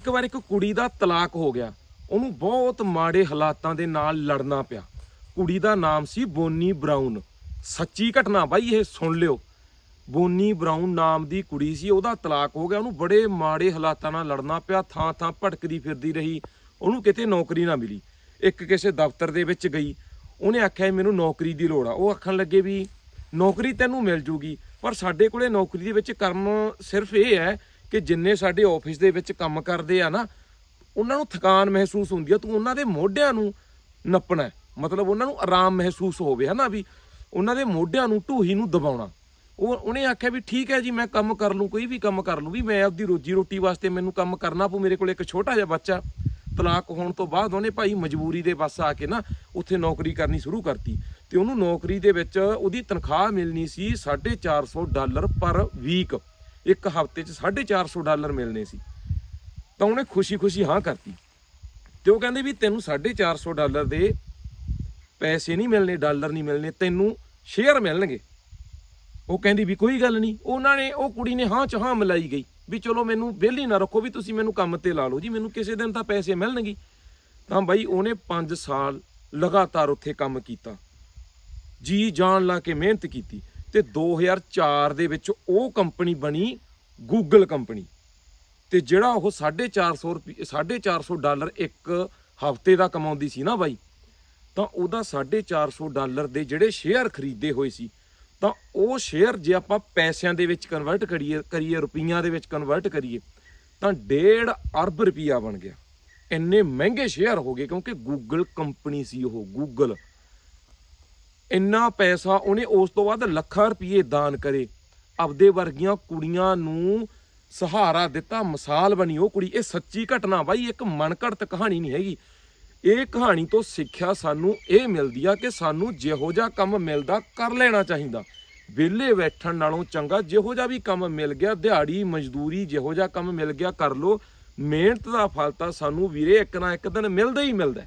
ਇੱਕ ਵਾਰ ਇੱਕ ਕੁੜੀ ਦਾ ਤਲਾਕ ਹੋ ਗਿਆ। ਉਹਨੂੰ ਬਹੁਤ ਮਾੜੇ ਹਾਲਾਤਾਂ ਦੇ ਨਾਲ ਲੜਨਾ ਪਿਆ। ਕੁੜੀ ਦਾ ਨਾਮ ਸੀ ਬੋਨੀ ਬਰਾਊਨ। ਸੱਚੀ ਘਟਨਾ ਬਾਈ, ਇਹ ਸੁਣ ਲਿਓ। ਬੋਨੀ ਬਰਾਊਨ ਨਾਮ ਦੀ ਕੁੜੀ ਸੀ, ਉਹਦਾ ਤਲਾਕ ਹੋ ਗਿਆ। ਉਹਨੂੰ ਬੜੇ ਮਾੜੇ ਹਾਲਾਤਾਂ ਨਾਲ ਲੜਨਾ ਪਿਆ। ਥਾਂ ਥਾਂ ਭਟਕਦੀ ਫਿਰਦੀ ਰਹੀ। ਉਹਨੂੰ ਕਿਤੇ ਨੌਕਰੀ ਨਾ ਮਿਲੀ। ਇੱਕ ਕਿਸੇ ਦਫ਼ਤਰ ਦੇ ਵਿੱਚ ਗਈ। ਉਹਨੇ ਆਖਿਆ ਮੈਨੂੰ ਨੌਕਰੀ ਦੀ ਲੋੜ ਆ। ਉਹ ਆਖਣ ਲੱਗੇ ਵੀ, ਨੌਕਰੀ ਤੈਨੂੰ ਮਿਲ ਜੂਗੀ, ਪਰ ਸਾਡੇ ਕੋਲੇ ਨੌਕਰੀ ਦੇ ਵਿੱਚ ਕਰਮ ਸਿਰਫ ਇਹ ਹੈ ਕਿ ਜਿੰਨੇ ਸਾਡੇ ਆਫਿਸ ਦੇ ਵਿੱਚ ਕੰਮ ਕਰਦੇ ਆ ਨਾ, ਉਹਨਾਂ ਨੂੰ ਥਕਾਨ ਮਹਿਸੂਸ ਹੁੰਦੀ ਆ, ਤੂੰ ਉਹਨਾਂ ਦੇ ਮੋਢਿਆਂ ਨੂੰ ਨੱਪਣਾ ਮਤਲਬ ਉਹਨਾਂ ਨੂੰ ਆਰਾਮ ਮਹਿਸੂਸ ਹੋਵੇ, ਹਨਾ ਵੀ ਉਹਨਾਂ ਦੇ ਮੋਢਿਆਂ ਨੂੰ, ਢੂਹੀ ਨੂੰ ਦਬਾਉਣਾ। ਉਹ ਉਹਨੇ ਆਖਿਆ ਵੀ ਠੀਕ ਹੈ ਜੀ, ਮੈਂ ਕੰਮ ਕਰ ਲੂੰ, ਕੋਈ ਵੀ ਕੰਮ ਕਰ ਲੂੰ, ਵੀ ਮੈਂ ਆਪਦੀ ਰੋਜੀ ਰੋਟੀ ਵਾਸਤੇ ਮੈਨੂੰ ਕੰਮ ਕਰਨਾ ਪਊ, ਮੇਰੇ ਕੋਲ ਇੱਕ ਛੋਟਾ ਜਿਹਾ ਬੱਚਾ। ਤਲਾਕ ਹੋਣ ਤੋਂ ਬਾਅਦ ਉਹਨੇ ਭਾਈ ਮਜਬੂਰੀ ਦੇ ਵੱਸ ਆ ਕੇ ਨਾ ਉੱਥੇ ਨੌਕਰੀ ਕਰਨੀ ਸ਼ੁਰੂ ਕਰਤੀ। ਤੇ ਉਹਨੂੰ ਨੌਕਰੀ ਦੇ ਵਿੱਚ ਉਹਦੀ ਤਨਖਾਹ ਮਿਲਣੀ ਸੀ 450 ਡਾਲਰ ਪਰ ਵੀਕ ਇੱਕ ਹਫ਼ਤੇ 'ਚ 450 ਡਾਲਰ ਮਿਲਣੇ ਸੀ। ਤਾਂ ਉਹਨੇ ਖੁਸ਼ੀ-ਖੁਸ਼ੀ ਹਾਂ ਕਰਤੀ। ਤੇ ਉਹ ਕਹਿੰਦੇ ਵੀ ਤੈਨੂੰ 450 ਡਾਲਰ ਦੇ ਪੈਸੇ ਨਹੀਂ ਮਿਲਣੇ, ਡਾਲਰ ਨਹੀਂ ਮਿਲਣੇ, ਤੈਨੂੰ ਸ਼ੇਅਰ ਮਿਲਣਗੇ। ਉਹ ਕਹਿੰਦੀ ਵੀ ਕੋਈ ਗੱਲ ਨਹੀਂ। ਉਹਨਾਂ ਨੇ, ਉਹ ਕੁੜੀ ਨੇ ਹਾਂ ਚ ਹਾਂ ਮਿਲਾਈ ਗਈ ਵੀ ਚਲੋ ਮੈਨੂੰ ਵਿਹਲੀ ਨਾ ਰੱਖੋ ਵੀ ਤੁਸੀਂ ਮੈਨੂੰ ਕੰਮ ਤੇ ਲਾ ਲਓ ਜੀ, ਮੈਨੂੰ ਕਿਸੇ ਦਿਨ ਤਾਂ ਪੈਸੇ ਮਿਲਣਗੇ। ਤਾਂ ਬਾਈ ਉਹਨੇ 5 ਸਾਲ ਲਗਾਤਾਰ ਉੱਥੇ ਕੰਮ ਕੀਤਾ। ਜੀ ਜਾਨ ਲਾ ਕੇ ਮਿਹਨਤ ਕੀਤੀ। ਤੇ 2004 ਦੇ ਵਿੱਚ ਉਹ ਕੰਪਨੀ ਬਣੀ ਗੂਗਲ ਕੰਪਨੀ। ਤੇ ਜਿਹੜਾ ਉਹ 450 ਰੁਪਏ 450 ਡਾਲਰ ਇੱਕ ਹਫ਼ਤੇ ਦਾ ਕਮਾਉਂਦੀ ਸੀ ਨਾ ਬਾਈ, ਤਾਂ ਉਹਦਾ 450 ਡਾਲਰ ਦੇ ਜਿਹੜੇ ਸ਼ੇਅਰ ਖਰੀਦੇ ਹੋਏ ਸੀ, ਤਾਂ ਉਹ ਸ਼ੇਅਰ ਜੇ ਆਪਾਂ ਪੈਸਿਆਂ ਦੇ ਵਿੱਚ ਕਨਵਰਟ ਕਰੀਏ ਕਰੀਏ, ਰੁਪਈਆਂ ਦੇ ਵਿੱਚ ਕਨਵਰਟ ਕਰੀਏ, ਤਾਂ 1.5 ਅਰਬ ਰੁਪਈਆ ਬਣ ਗਿਆ। ਇੰਨੇ ਮਹਿੰਗੇ ਸ਼ੇਅਰ ਹੋ ਗਏ ਕਿਉਂਕਿ ਗੂਗਲ ਕੰਪਨੀ ਸੀ ਉਹ ਗੂਗਲ ਇੰਨਾ ਪੈਸਾ ਉਹਨੇ ਉਸ ਤੋਂ ਬਾਅਦ ਲੱਖਾਂ ਰੁਪਏ ਦਾਨ ਕਰੇ। ਆਪਦੇ ਵਰਗੀਆਂ ਕੁੜੀਆਂ ਨੂੰ ਸਹਾਰਾ ਦਿੱਤਾ, ਮਿਸਾਲ ਬਣੀ ਉਹ ਕੁੜੀ। ਇਹ ਸੱਚੀ ਘਟਨਾ ਬਾਈ, ਇੱਕ ਮਨਘੜਤ ਕਹਾਣੀ ਨਹੀਂ ਹੈਗੀ। ਇਹ ਕਹਾਣੀ ਤੋਂ ਸਿੱਖਿਆ ਸਾਨੂੰ ਇਹ ਮਿਲਦੀ ਆ ਕਿ ਸਾਨੂੰ ਜਿਹੋ ਜਿਹਾ ਕੰਮ ਮਿਲਦਾ, ਕਰ ਲੈਣਾ ਚਾਹੀਦਾ। ਵਿਹਲੇ ਬੈਠਣ ਨਾਲੋਂ ਚੰਗਾ ਜਿਹੋ ਜਿਹਾ ਵੀ ਕੰਮ ਮਿਲ ਗਿਆ, ਦਿਹਾੜੀ, ਮਜ਼ਦੂਰੀ ਜਿਹੋ ਜਿਹਾ ਕੰਮ ਮਿਲ ਗਿਆ, ਕਰ ਲੋ ਮਿਹਨਤ ਦਾ ਫਲ ਤਾਂ ਸਾਨੂੰ ਵੀਰੇ ਇੱਕ ਨਾ ਇੱਕ ਦਿਨ ਮਿਲਦਾ ਹੀ ਮਿਲਦਾ।